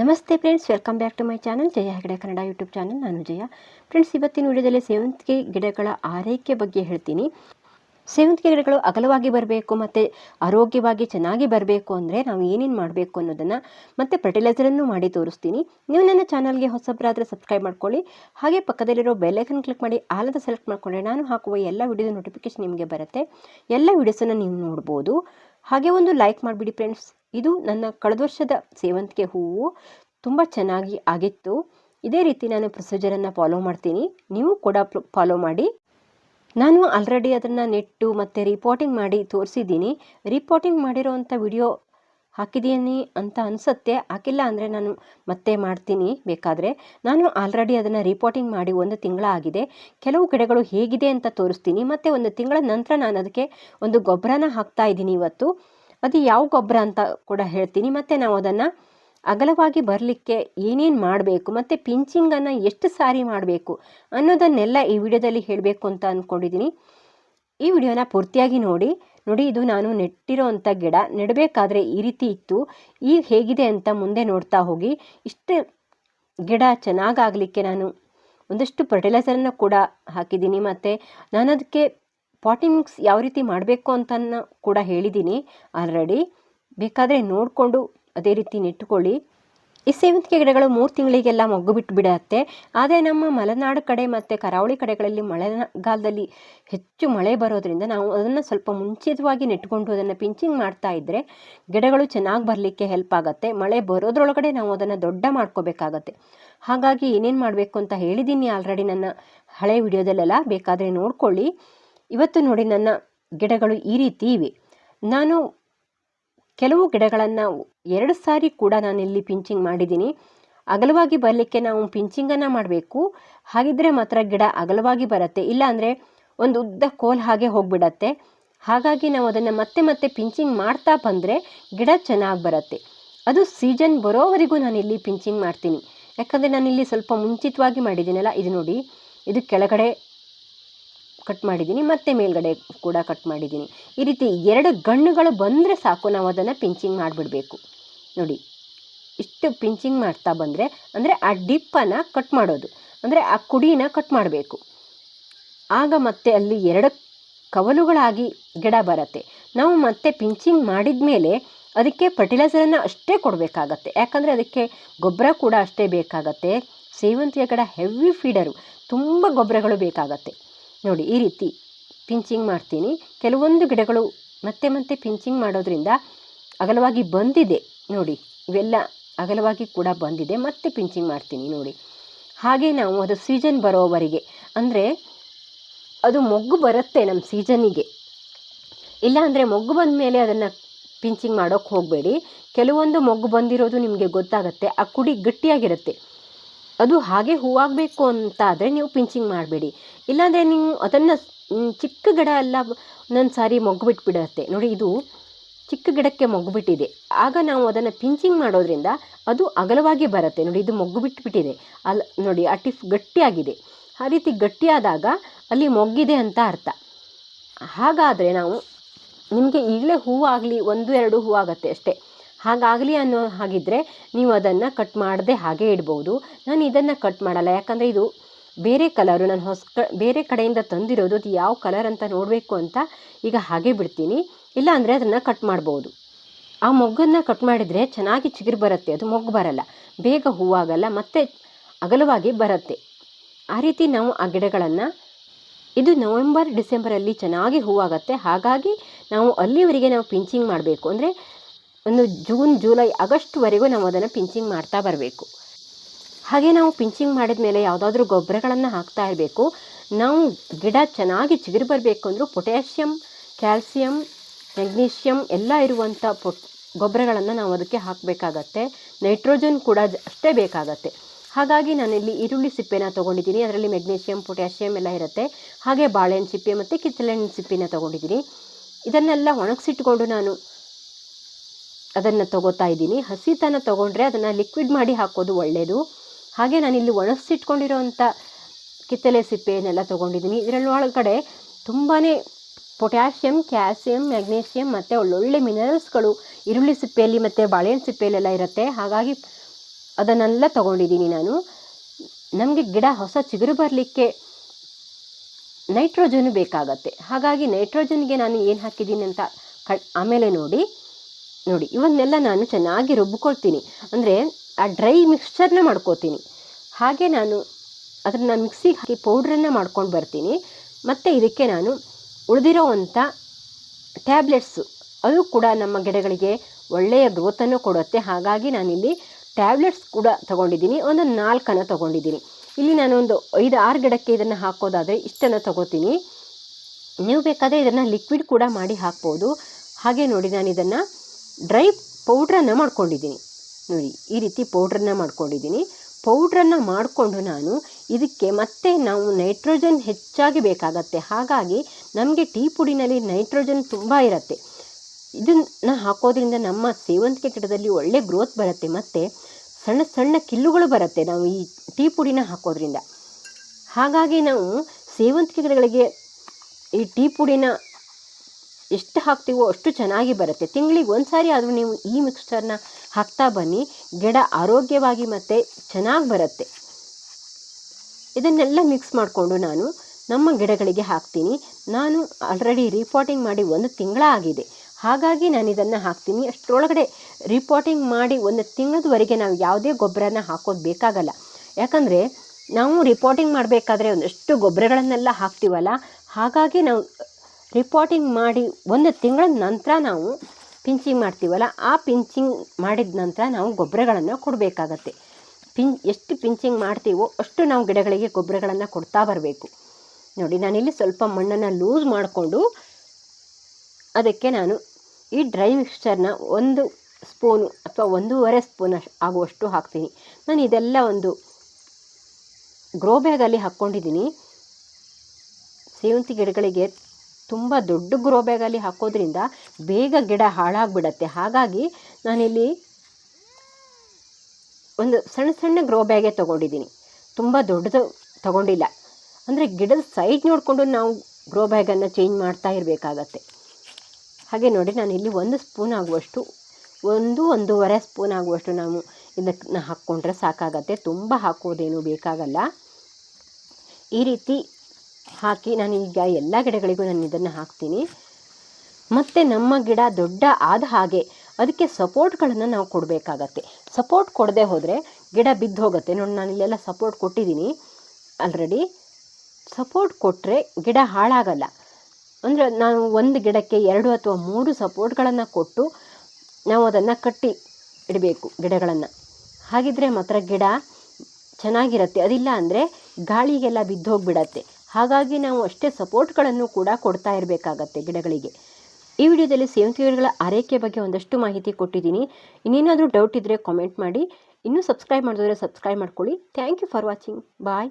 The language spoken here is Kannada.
ನಮಸ್ತೆ friends welcome back to my channel Jaya Hegde Kannada YouTube channel ನಾನು ಜಯ. ಫ್ರೆಂಡ್ಸ್ ಇವತ್ತಿನ ವಿಡಿಯೋದಲ್ಲಿ ಸೇವಂತಿಗೆ ಗಿಡಗಳ ಆರೈಕೆ ಬಗ್ಗೆ ಹೇಳ್ತೀನಿ. ಸೇವಂತಿಗೆ ಗಿಡಗಳು ಅಗಲವಾಗಿ ಬರಬೇಕು ಮತ್ತು ಆರೋಗ್ಯವಾಗಿ ಚೆನ್ನಾಗಿ ಬರಬೇಕು ಅಂದರೆ ನಾವು ಏನೇನು ಮಾಡಬೇಕು ಅನ್ನೋದನ್ನು ಮತ್ತು ಫರ್ಟಿಲೈಸರನ್ನು ಮಾಡಿ ತೋರಿಸ್ತೀನಿ. ನೀವು ನನ್ನ ಚಾನಲ್ಗೆ ಹೊಸಬರಾದರೆ ಸಬ್ಸ್ಕ್ರೈಬ್ ಮಾಡ್ಕೊಳ್ಳಿ. ಹಾಗೆ ಪಕ್ಕದಲ್ಲಿರೋ ಬೆಲ್ಲೈಕನ್ ಕ್ಲಿಕ್ ಮಾಡಿ, ಆಲದ ಸೆಲೆಕ್ಟ್ ಮಾಡಿಕೊಂಡ್ರೆ ನಾನು ಹಾಕುವ ಎಲ್ಲ ವಿಡಿಯೋದ ನೋಟಿಫಿಕೇಶನ್ ನಿಮಗೆ ಬರುತ್ತೆ. ಎಲ್ಲ ವಿಡಿಯೋಸನ್ನು ನೀವು ನೋಡ್ಬೋದು. ಹಾಗೆ ಒಂದು ಲೈಕ್ ಮಾಡಿಬಿಡಿ ಫ್ರೆಂಡ್ಸ್ ಇದು ನನ್ನ ಕಳೆದ ವರ್ಷದ ಸೇವಂತಿಗೆ ಹೂವು. ತುಂಬ ಚೆನ್ನಾಗಿ ಆಗಿತ್ತು. ಇದೇ ರೀತಿ ನಾನು ಪ್ರೊಸೀಜರನ್ನು ಫಾಲೋ ಮಾಡ್ತೀನಿ. ನೀವು ಕೂಡ ಫಾಲೋ ಮಾಡಿ. ನಾನು ಆಲ್ರೆಡಿ ಅದನ್ನು ನೆಟ್ಟು ಮತ್ತು ರಿಪೋರ್ಟಿಂಗ್ ಮಾಡಿ ತೋರಿಸಿದ್ದೀನಿ. ರಿಪೋರ್ಟಿಂಗ್ ಮಾಡಿರೋವಂಥ ವಿಡಿಯೋ ಹಾಕಿದ್ದೀನಿ ಅಂತ ಅನಿಸುತ್ತೆ. ಹಾಕಿಲ್ಲ ಅಂದರೆ ನಾನು ಮತ್ತೆ ಮಾಡ್ತೀನಿ ಬೇಕಾದರೆ. ನಾನು ಆಲ್ರೆಡಿ ಅದನ್ನು ರಿಪೋರ್ಟಿಂಗ್ ಮಾಡಿ ಒಂದು ತಿಂಗಳ ಆಗಿದೆ. ಕೆಲವು ಗಿಡಗಳು ಹೇಗಿದೆ ಅಂತ ತೋರಿಸ್ತೀನಿ. ಮತ್ತು ಒಂದು ತಿಂಗಳ ನಂತರ ನಾನು ಅದಕ್ಕೆ ಒಂದು ಗೊಬ್ಬರನ ಹಾಕ್ತಾ ಇದ್ದೀನಿ ಇವತ್ತು. ಅದು ಯಾವ ಗೊಬ್ಬರ ಅಂತ ಕೂಡ ಹೇಳ್ತೀನಿ. ಮತ್ತು ನಾವು ಅದನ್ನು ಅಗಲವಾಗಿ ಬರಲಿಕ್ಕೆ ಏನೇನು ಮಾಡಬೇಕು, ಮತ್ತು ಪಿಂಚಿಂಗನ್ನು ಎಷ್ಟು ಸಾರಿ ಮಾಡಬೇಕು ಅನ್ನೋದನ್ನೆಲ್ಲ ಈ ವಿಡಿಯೋದಲ್ಲಿ ಹೇಳಬೇಕು ಅಂತ ಅಂದ್ಕೊಂಡಿದ್ದೀನಿ ಈ ವಿಡಿಯೋನ ಪೂರ್ತಿಯಾಗಿ ನೋಡಿ ನೋಡಿ ಇದು ನಾನು ನೆಟ್ಟಿರೋ ಅಂಥ ಗಿಡ. ನೆಡಬೇಕಾದ್ರೆ ಈ ರೀತಿ ಇತ್ತು. ಈಗ ಹೇಗಿದೆ ಅಂತ ಮುಂದೆ ನೋಡ್ತಾ ಹೋಗಿ. ಇಷ್ಟು ಗಿಡ ಚೆನ್ನಾಗಾಗಲಿಕ್ಕೆ ನಾನು ಒಂದಷ್ಟು ಫರ್ಟಿಲೈಸರನ್ನು ಕೂಡ ಹಾಕಿದ್ದೀನಿ ಮತ್ತು ನಾನು ಅದಕ್ಕೆ ಪಾಟಿಂಗ್ ಮಿಕ್ಸ್ ಯಾವ ರೀತಿ ಮಾಡಬೇಕು ಅಂತ ಕೂಡ ಹೇಳಿದ್ದೀನಿ. ಆಲ್ರೆಡಿ ಬೇಕಾದರೆ ನೋಡಿಕೊಂಡು ಅದೇ ರೀತಿ ನೆಟ್ಟುಕೊಳ್ಳಿ ಈ ಸೇವಂತಿಗೆ ಗಿಡಗಳು ಮೂರು ತಿಂಗಳಿಗೆಲ್ಲ ಮೊಗ್ಗು ಬಿಟ್ಟು ಬಿಡುತ್ತೆ. ಆದರೆ ನಮ್ಮ ಮಲೆನಾಡು ಕಡೆ ಮತ್ತು ಕರಾವಳಿ ಕಡೆಗಳಲ್ಲಿ ಮಳೆಗಾಲದಲ್ಲಿ ಹೆಚ್ಚು ಮಳೆ ಬರೋದರಿಂದ ನಾವು ಅದನ್ನು ಸ್ವಲ್ಪ ಮುಂಚಿತವಾಗಿ ನೆಟ್ಕೊಂಡು ಅದನ್ನು ಪಿಂಚಿಂಗ್ ಮಾಡ್ತಾ ಇದ್ದರೆ ಗಿಡಗಳು ಚೆನ್ನಾಗಿ ಬರಲಿಕ್ಕೆ ಹೆಲ್ಪ್ ಆಗುತ್ತೆ. ಮಳೆ ಬರೋದ್ರೊಳಗಡೆ ನಾವು ಅದನ್ನು ದೊಡ್ಡ ಮಾಡ್ಕೋಬೇಕಾಗತ್ತೆ. ಹಾಗಾಗಿ ಏನೇನು ಮಾಡಬೇಕು ಅಂತ ಹೇಳಿದ್ದೀನಿ ಆಲ್ರೆಡಿ ನನ್ನ ಹಳೆ ವಿಡಿಯೋದಲ್ಲೆಲ್ಲ. ಬೇಕಾದರೆ ನೋಡ್ಕೊಳ್ಳಿ. ಇವತ್ತು ನೋಡಿ ನನ್ನ ಗಿಡಗಳು ಈ ರೀತಿ ಇವೆ. ನಾನು ಕೆಲವು ಗಿಡಗಳನ್ನು ಎರಡು ಸಾರಿ ಕೂಡ ನಾನು ಇಲ್ಲಿ ಪಿಂಚಿಂಗ್ ಮಾಡಿದ್ದೀನಿ. ಅಗಲವಾಗಿ ಬರಲಿಕ್ಕೆ ನಾವು ಪಿಂಚಿಂಗನ್ನು ಮಾಡಬೇಕು. ಹಾಗಿದ್ರೆ ಮಾತ್ರ ಗಿಡ ಅಗಲವಾಗಿ ಬರುತ್ತೆ. ಇಲ್ಲ ಅಂದರೆ ಒಂದು ಉದ್ದ ಕೋಲ್ ಹಾಗೆ ಹೋಗಿಬಿಡತ್ತೆ. ಹಾಗಾಗಿ ನಾವು ಅದನ್ನು ಮತ್ತೆ ಮತ್ತೆ ಪಿಂಚಿಂಗ್ ಮಾಡ್ತಾ ಬಂದರೆ ಗಿಡ ಚೆನ್ನಾಗಿ ಬರುತ್ತೆ. ಅದು ಸೀಸನ್ ಬರೋವರೆಗೂ ನಾನು ಇಲ್ಲಿ ಪಿಂಚಿಂಗ್ ಮಾಡ್ತೀನಿ. ಯಾಕಂದರೆ ನಾನಿಲ್ಲಿ ಸ್ವಲ್ಪ ಮುಂಚಿತವಾಗಿ ಮಾಡಿದ್ದೀನಲ್ಲ, ಇದು ನೋಡಿ. ಇದು ಕೆಳಗಡೆ ಕಟ್ ಮಾಡಿದ್ದೀನಿ ಮತ್ತೆ ಮೇಲ್ಗಡೆ ಕೂಡ ಕಟ್ ಮಾಡಿದ್ದೀನಿ ಈ ರೀತಿ ಎರಡು ಗಣ್ಣುಗಳು ಬಂದರೆ ಸಾಕು, ನಾವು ಅದನ್ನು ಪಿಂಚಿಂಗ್ ಮಾಡಿಬಿಡಬೇಕು. ನೋಡಿ, ಇಷ್ಟು ಪಿಂಚಿಂಗ್ ಮಾಡ್ತಾ ಬಂದರೆ, ಅಂದರೆ ಆ ಡಿಪ್ಪನ್ನು ಕಟ್ ಮಾಡೋದು. ಅಂದರೆ ಆ ಕುಡಿನ ಕಟ್ ಮಾಡಬೇಕು. ಆಗ ಮತ್ತೆ ಅಲ್ಲಿ ಎರಡು ಕವಲುಗಳಾಗಿ ಗಿಡ ಬರುತ್ತೆ. ನಾವು ಮತ್ತೆ ಪಿಂಚಿಂಗ್ ಮಾಡಿದ ಮೇಲೆ ಅದಕ್ಕೆ ಫರ್ಟಿಲೈಸರನ್ನು ಅಷ್ಟೇ ಕೊಡಬೇಕಾಗತ್ತೆ. ಯಾಕಂದರೆ ಅದಕ್ಕೆ ಗೊಬ್ಬರ ಕೂಡ ಅಷ್ಟೇ ಬೇಕಾಗತ್ತೆ. ಸೇವಂತಿಗೆ ಗಿಡ ಹೆವಿ ಫೀಡರು ತುಂಬ ಗೊಬ್ಬರಗಳು ಬೇಕಾಗತ್ತೆ. ನೋಡಿ, ಈ ರೀತಿ ಪಿಂಚಿಂಗ್ ಮಾಡ್ತೀನಿ. ಕೆಲವೊಂದು ಗಿಡಗಳು ಮತ್ತೆ ಮತ್ತೆ ಪಿಂಚಿಂಗ್ ಮಾಡೋದ್ರಿಂದ ಅಗಲವಾಗಿ ಬಂದಿದೆ ನೋಡಿ. ಇವೆಲ್ಲ ಅಗಲವಾಗಿ ಕೂಡ ಬಂದಿದೆ, ಮತ್ತೆ ಪಿಂಚಿಂಗ್ ಮಾಡ್ತೀನಿ ನೋಡಿ. ಹಾಗೆ ನಾವು ಅದು ಸೀಸನ್ ಬರೋವರೆಗೆ, ಅಂದರೆ ಅದು ಮೊಗ್ಗು ಬರುತ್ತೆ ನಮ್ಮ ಸೀಸನಿಗೆ ಇಲ್ಲ ಅಂದರೆ ಮೊಗ್ಗು ಬಂದ ಮೇಲೆ ಅದನ್ನು ಪಿಂಚಿಂಗ್ ಮಾಡೋಕ್ಕೆ ಹೋಗಬೇಡಿ. ಕೆಲವೊಂದು ಮೊಗ್ಗು ಬಂದಿರೋದು ನಿಮಗೆ ಗೊತ್ತಾಗುತ್ತೆ, ಆ ಕುಡಿ ಗಟ್ಟಿಯಾಗಿರುತ್ತೆ. ಅದು ಹಾಗೆ ಹೂವಾಗಬೇಕು ಅಂತ ಆದರೆ ನೀವು ಪಿಂಚಿಂಗ್ ಮಾಡಬೇಡಿ. ಇಲ್ಲಾಂದರೆ ನೀವು ಅದನ್ನು ಚಿಕ್ಕ ಗಿಡ ಎಲ್ಲ ಒಂದೊಂದು ಸಾರಿ ಮೊಗ್ಗು ಬಿಟ್ಬಿಡುತ್ತೆ ನೋಡಿ ಇದು ಚಿಕ್ಕ ಗಿಡಕ್ಕೆ ಮೊಗ್ಗು ಬಿಟ್ಟಿದೆ ಆಗ ನಾವು ಅದನ್ನು ಪಿಂಚಿಂಗ್ ಮಾಡೋದ್ರಿಂದ ಅದು ಅಗಲವಾಗಿ ಬರುತ್ತೆ. ನೋಡಿ ಇದು ಮೊಗ್ಗು ಬಿಟ್ಟುಬಿಟ್ಟಿದೆ ಅಲ್ಲಿ ನೋಡಿ ಆ ಟಿಫ್ ಗಟ್ಟಿಯಾಗಿದೆ. ಆ ರೀತಿ ಗಟ್ಟಿಯಾದಾಗ ಅಲ್ಲಿ ಮೊಗ್ಗಿದೆ ಅಂತ ಅರ್ಥ. ಹಾಗಾದರೆ ನಾವು ನಿಮಗೆ ಈಗಲೇ ಹೂವಾಗಲಿ, ಒಂದು, ಎರಡು ಹೂವಾಗತ್ತೆ ಅಷ್ಟೇ. ಹಾಗಾಗಲಿ ಅನ್ನೋ ಹಾಗಿದ್ದರೆ ನೀವು ಅದನ್ನು ಕಟ್ ಮಾಡದೆ ಹಾಗೆ ಇಡ್ಬೋದು. ನಾನು ಇದನ್ನು ಕಟ್ ಮಾಡಲ್ಲ. ಯಾಕಂದರೆ ಇದು ಬೇರೆ ಕಲರು ನಾನು ಹೊಸ ಬೇರೆ ಕಡೆಯಿಂದ ತಂದಿರೋದು, ಅದು ಯಾವ ಕಲರ್ ಅಂತ ನೋಡಬೇಕು ಅಂತ ಈಗ ಹಾಗೆ ಬಿಡ್ತೀನಿ. ಇಲ್ಲ ಅಂದರೆ ಅದನ್ನು ಕಟ್ ಮಾಡ್ಬೋದು. ಆ ಮೊಗ್ಗನ್ನು ಕಟ್ ಮಾಡಿದರೆ ಚೆನ್ನಾಗಿ ಚಿಗುರು ಬರುತ್ತೆ. ಅದು ಮೊಗ್ಗು ಬರಲ್ಲ. ಬೇಗ ಹೂವಾಗಲ್ಲ, ಮತ್ತು ಅಗಲವಾಗಿ ಬರುತ್ತೆ. ಆ ರೀತಿ ನಾವು ಆ ಗಿಡಗಳನ್ನು, ಇದು ನವೆಂಬರ್, ಡಿಸೆಂಬರಲ್ಲಿ ಚೆನ್ನಾಗಿ ಹೂವಾಗತ್ತೆ. ಹಾಗಾಗಿ ನಾವು ಅಲ್ಲಿವರೆಗೆ ನಾವು ಪಿಂಚಿಂಗ್ ಮಾಡಬೇಕು. ಅಂದರೆ ಒಂದು ಜೂನ್, ಜುಲೈ, ಆಗಸ್ಟ್ವರೆಗೂ ನಾವು ಅದನ್ನು ಪಿಂಚಿಂಗ್ ಮಾಡ್ತಾ ಬರಬೇಕು. ಹಾಗೆ ನಾವು ಪಿಂಚಿಂಗ್ ಮಾಡಿದ ಮೇಲೆ ಯಾವುದಾದ್ರೂ ಗೊಬ್ಬರಗಳನ್ನು ಹಾಕ್ತಾ ಇರಬೇಕು. ನಾವು ಗಿಡ ಚೆನ್ನಾಗಿ ಚಿಗುರು ಬರಬೇಕು ಅಂದರೂ ಪೊಟ್ಯಾಷಿಯಮ್ ಕ್ಯಾಲ್ಸಿಯಂ, ಮೆಗ್ನೀಷಿಯಂ ಎಲ್ಲ ಇರುವಂಥ ಪೊ ಗೊಬ್ಬರಗಳನ್ನು ನಾವು ಅದಕ್ಕೆ ಹಾಕಬೇಕಾಗತ್ತೆ. ನೈಟ್ರೋಜನ್ ಕೂಡ ಅಷ್ಟೇ ಬೇಕಾಗತ್ತೆ. ಹಾಗಾಗಿ ನಾನಿಲ್ಲಿ ಈರುಳ್ಳಿ ಸಿಪ್ಪೆನ ತೊಗೊಂಡಿದ್ದೀನಿ. ಅದರಲ್ಲಿ ಮೆಗ್ನೀಷಿಯಂ ಪೊಟ್ಯಾಷಿಯಮ್ ಎಲ್ಲ ಇರುತ್ತೆ. ಹಾಗೆ ಬಾಳೆಹಣ್ಣು ಸಿಪ್ಪೆ ಮತ್ತು ಕಿತ್ತಳೆಹಣ್ಣು ಸಿಪ್ಪೆನ ತೊಗೊಂಡಿದ್ದೀನಿ. ಇದನ್ನೆಲ್ಲ ಒಣಗಿಸಿಟ್ಕೊಂಡು ನಾನು ಅದನ್ನು ತಗೋತಾ ಇದ್ದೀನಿ. ಹಸಿತನ ತೊಗೊಂಡ್ರೆ ಅದನ್ನು ಲಿಕ್ವಿಡ್ ಮಾಡಿ ಹಾಕೋದು ಒಳ್ಳೆಯದು ಹಾಗೆ ನಾನಿಲ್ಲಿ ಒಣಗಿಸಿಟ್ಕೊಂಡಿರೋವಂಥ ಕಿತ್ತಲೆ ಸಿಪ್ಪೆಯನ್ನೆಲ್ಲ ತೊಗೊಂಡಿದ್ದೀನಿ. ಇದರೊಳಗಡೆ ತುಂಬಾ ಪೊಟ್ಯಾಷಿಯಮ್ ಕ್ಯಾಲ್ಸಿಯಂ ಮ್ಯಾಗ್ನೇಷಿಯಂ ಮತ್ತು ಒಳ್ಳೊಳ್ಳೆ ಮಿನರಲ್ಸ್ಗಳು ಈರುಳ್ಳಿ ಸಿಪ್ಪೆಯಲ್ಲಿ ಮತ್ತು ಬಾಳೆಹಣ್ಣು ಸಿಪ್ಪೆಯಲ್ಲೆಲ್ಲ ಇರುತ್ತೆ. ಹಾಗಾಗಿ ಅದನ್ನೆಲ್ಲ ತಗೊಂಡಿದ್ದೀನಿ ನಾನು. ನಮಗೆ ಗಿಡ, ಹೊಸ ಚಿಗುರು ಬರಲಿಕ್ಕೆ ನೈಟ್ರೋಜನ್ ಬೇಕಾಗತ್ತೆ. ಹಾಗಾಗಿ ನೈಟ್ರೋಜನ್ಗೆ ನಾನು ಏನು ಹಾಕಿದ್ದೀನಿ ಅಂತ ಕ ಆಮೇಲೆ ನೋಡಿ. ನೋಡಿ, ಇವನ್ನೆಲ್ಲ ನಾನು ಚೆನ್ನಾಗಿ ರುಬ್ಬಿಕೊಳ್ತೀನಿ ಅಂದರೆ ಆ ಡ್ರೈ ಮಿಕ್ಸ್ಚರ್ನ ಮಾಡ್ಕೋತೀನಿ. ಹಾಗೆ ನಾನು ಅದನ್ನು ಮಿಕ್ಸಿಗೆ ಹಾಕಿ ಪೌಡ್ರನ್ನು ಮಾಡ್ಕೊಂಡು ಬರ್ತೀನಿ. ಮತ್ತು ಇದಕ್ಕೆ ನಾನು ಉಳಿದಿರೋವಂಥ ಟ್ಯಾಬ್ಲೆಟ್ಸು, ಅದು ಕೂಡ ನಮ್ಮ ಗಿಡಗಳಿಗೆ ಒಳ್ಳೆಯ ಗ್ರೋತನ್ನು ಕೊಡುತ್ತೆ. ಹಾಗಾಗಿ ನಾನಿಲ್ಲಿ ಟ್ಯಾಬ್ಲೆಟ್ಸ್ ಕೂಡ ತಗೊಂಡಿದ್ದೀನಿ. ಒಂದು ನಾಲ್ಕನ್ನು ತಗೊಂಡಿದ್ದೀನಿ. ಇಲ್ಲಿ ನಾನು ಒಂದು ಐದು ಆರು ಗಿಡಕ್ಕೆ ಇದನ್ನು ಹಾಕೋದಾದರೆ ಇಷ್ಟನ್ನು ತೊಗೋತೀನಿ. ನೀವು ಬೇಕಾದರೆ ಇದನ್ನು ಲಿಕ್ವಿಡ್ ಕೂಡ ಮಾಡಿ ಹಾಕ್ಬೋದು. ಹಾಗೆ ನೋಡಿ ನಾನು ಇದನ್ನು ಡ್ರೈ ಪೌಡ್ರನ್ನು ಮಾಡ್ಕೊಂಡಿದ್ದೀನಿ. ನೋಡಿ, ಈ ರೀತಿ ಪೌಡ್ರನ್ನು ಮಾಡ್ಕೊಂಡಿದ್ದೀನಿ. ಪೌಡ್ರನ್ನು ಮಾಡಿಕೊಂಡು ನಾನು ಇದಕ್ಕೆ ಮತ್ತೆ ನಾವು ನೈಟ್ರೋಜನ್ ಹೆಚ್ಚಾಗಿ ಬೇಕಾಗತ್ತೆ. ಹಾಗಾಗಿ ನಮಗೆ ಟೀ ಪುಡಿನಲ್ಲಿ ನೈಟ್ರೋಜನ್ ತುಂಬ ಇರುತ್ತೆ. ಇದನ್ನು ಹಾಕೋದ್ರಿಂದ ನಮ್ಮ ಸೇವಂತಿಗೆ ಗಿಡದಲ್ಲಿ ಒಳ್ಳೆ ಗ್ರೋತ್ ಬರುತ್ತೆ. ಮತ್ತು ಸಣ್ಣ ಸಣ್ಣ ಕಿಲ್ಲುಗಳು ಬರುತ್ತೆ ನಾವು ಈ ಟೀ ಪುಡಿನ ಹಾಕೋದ್ರಿಂದ. ಹಾಗಾಗಿ ನಾವು ಸೇವಂತಿಗೆ ಗಿಡಗಳಿಗೆ ಈ ಟೀ ಪುಡಿನ ಎಷ್ಟು ಹಾಕ್ತೀವೋ ಅಷ್ಟು ಚೆನ್ನಾಗಿ ಬರುತ್ತೆ. ತಿಂಗಳಿಗೆ ಒಂದು ಸಾರಿ ಆದರೂ ನೀವು ಈ ಮಿಕ್ಸ್ಚರ್ನ ಹಾಕ್ತಾ ಬನ್ನಿ. ಗಿಡ ಆರೋಗ್ಯವಾಗಿ ಮತ್ತು ಚೆನ್ನಾಗಿ ಬರುತ್ತೆ. ಇದನ್ನೆಲ್ಲ ಮಿಕ್ಸ್ ಮಾಡಿಕೊಂಡು ನಾನು ನಮ್ಮ ಗಿಡಗಳಿಗೆ ಹಾಕ್ತೀನಿ. ನಾನು ಆಲ್ರೆಡಿ ರಿಪೋರ್ಟಿಂಗ್ ಮಾಡಿ ಒಂದು ತಿಂಗಳ ಆಗಿದೆ. ಹಾಗಾಗಿ ನಾನು ಇದನ್ನು ಹಾಕ್ತೀನಿ. ಅಷ್ಟರೊಳಗಡೆ ರಿಪೋರ್ಟಿಂಗ್ ಮಾಡಿ ಒಂದು ತಿಂಗಳದವರೆಗೆ ನಾವು ಯಾವುದೇ ಗೊಬ್ಬರನ ಹಾಕೋದು ಬೇಕಾಗಲ್ಲ. ಯಾಕಂದರೆ ನಾವು ರಿಪೋರ್ಟಿಂಗ್ ಮಾಡಬೇಕಾದ್ರೆ ಒಂದಷ್ಟು ಗೊಬ್ಬರಗಳನ್ನೆಲ್ಲ ಹಾಕ್ತೀವಲ್ಲ. ಹಾಗಾಗಿ ನಾವು ರಿಪೋರ್ಟಿಂಗ್ ಮಾಡಿ ಒಂದು ತಿಂಗಳ ನಂತರ ನಾವು ಪಿಂಚಿಂಗ್ ಮಾಡ್ತೀವಲ್ಲ, ಆ ಪಿಂಚಿಂಗ್ ಮಾಡಿದ ನಂತರ ನಾವು ಗೊಬ್ಬರಗಳನ್ನು ಕೊಡಬೇಕಾಗತ್ತೆ. ಪಿನ್ ಎಷ್ಟು ಪಿಂಚಿಂಗ್ ಮಾಡ್ತೀವೋ ಅಷ್ಟು ನಾವು ಗಿಡಗಳಿಗೆ ಗೊಬ್ಬರಗಳನ್ನು ಕೊಡ್ತಾ ಬರಬೇಕು. ನೋಡಿ, ನಾನಿಲ್ಲಿ ಸ್ವಲ್ಪ ಮಣ್ಣನ್ನು ಲೂಸ್ ಮಾಡಿಕೊಂಡು ಅದಕ್ಕೆ ನಾನು ಈ ಡ್ರೈ ಮಿಕ್ಸ್ಚರ್ನ ಒಂದು ಸ್ಪೂನು ಅಥವಾ ಒಂದೂವರೆ ಸ್ಪೂನ್ ಆಗುವಷ್ಟು ಹಾಕ್ತೀನಿ. ನಾನು ಇದೆಲ್ಲ ಒಂದು ಗ್ರೋ ಬ್ಯಾಗಲ್ಲಿ ಹಾಕ್ಕೊಂಡಿದ್ದೀನಿ. ಸೇವಂತಿ ಗಿಡಗಳಿಗೆ ತುಂಬ ದೊಡ್ಡ ಗ್ರೋ ಬ್ಯಾಗಲ್ಲಿ ಹಾಕೋದ್ರಿಂದ ಬೇಗ ಗಿಡ ಹಾಳಾಗಿಬಿಡತ್ತೆ. ಹಾಗಾಗಿ ನಾನಿಲ್ಲಿ ಒಂದು ಸಣ್ಣ ಸಣ್ಣ ಗ್ರೋ ಬ್ಯಾಗೇ ತೊಗೊಂಡಿದ್ದೀನಿ. ತುಂಬ ದೊಡ್ಡದು ತೊಗೊಂಡಿಲ್ಲ. ಅಂದರೆ ಗಿಡದ ಸೈಡ್ ನೋಡಿಕೊಂಡು ನಾವು ಗ್ರೋ ಬ್ಯಾಗನ್ನು ಚೇಂಜ್ ಮಾಡ್ತಾ ಇರಬೇಕಾಗತ್ತೆ. ಹಾಗೆ ನೋಡಿ ನಾನು ಇಲ್ಲಿ ಒಂದು ಸ್ಪೂನ್ ಆಗುವಷ್ಟು, ಒಂದು ಒಂದೂವರೆ ಸ್ಪೂನ್ ಆಗುವಷ್ಟು ನಾವು ಇದಕ್ಕೆ ಹಾಕ್ಕೊಂಡ್ರೆ ಸಾಕಾಗತ್ತೆ. ತುಂಬ ಹಾಕೋದೇನು ಬೇಕಾಗಲ್ಲ. ಈ ರೀತಿ ಹಾಕಿ ನಾನು ಈಗ ಎಲ್ಲ ಗಿಡಗಳಿಗೂ ನಾನು ಇದನ್ನು ಹಾಕ್ತೀನಿ. ಮತ್ತು ನಮ್ಮ ಗಿಡ ದೊಡ್ಡ ಆದ ಹಾಗೆ ಅದಕ್ಕೆ ಸಪೋರ್ಟ್ಗಳನ್ನು ನಾವು ಕೊಡಬೇಕಾಗತ್ತೆ. ಸಪೋರ್ಟ್ ಕೊಡದೆ ಹೋದರೆ ಗಿಡ ಬಿದ್ದು ಹೋಗುತ್ತೆ. ನೋಡಿ ನಾನು ಇಲ್ಲೆಲ್ಲ ಸಪೋರ್ಟ್ ಕೊಟ್ಟಿದ್ದೀನಿ ಆಲ್ರೆಡಿ ಸಪೋರ್ಟ್ ಕೊಟ್ಟರೆ ಗಿಡ ಹಾಳಾಗಲ್ಲ. ಅಂದರೆ ನಾವು ಒಂದು ಗಿಡಕ್ಕೆ ಎರಡು ಅಥವಾ ಮೂರು ಸಪೋರ್ಟ್ಗಳನ್ನು ಕೊಟ್ಟು ನಾವು ಅದನ್ನು ಕಟ್ಟಿ ಇಡಬೇಕು ಗಿಡಗಳನ್ನು. ಹಾಗಿದ್ರೆ ಮಾತ್ರ ಗಿಡ ಚೆನ್ನಾಗಿರುತ್ತೆ. ಅದಿಲ್ಲ ಅಂದರೆ ಗಾಳಿಗೆಲ್ಲ ಬಿದ್ದೋಗ್ಬಿಡತ್ತೆ ಹಾಗಾಗಿ ನಾವು ಅಷ್ಟೇ ಸಪೋರ್ಟ್ಗಳನ್ನು ಕೂಡ ಕೊಡ್ತಾ ಇರಬೇಕಾಗತ್ತೆ ಗಿಡಗಳಿಗೆ. ಈ ವಿಡಿಯೋದಲ್ಲಿ ಸೇವಂತಿಗೆಗಳ ಆರೈಕೆ ಬಗ್ಗೆ ಒಂದಷ್ಟು ಮಾಹಿತಿ ಕೊಟ್ಟಿದ್ದೀನಿ. ಇನ್ನೇನಾದರೂ ಡೌಟ್ ಇದ್ದರೆ ಕಾಮೆಂಟ್ ಮಾಡಿ. ಇನ್ನೂ ಸಬ್ಸ್ಕ್ರೈಬ್ ಮಾಡಿದ್ರೆ ಸಬ್ಸ್ಕ್ರೈಬ್ ಮಾಡ್ಕೊಳ್ಳಿ. Thank you for watching bye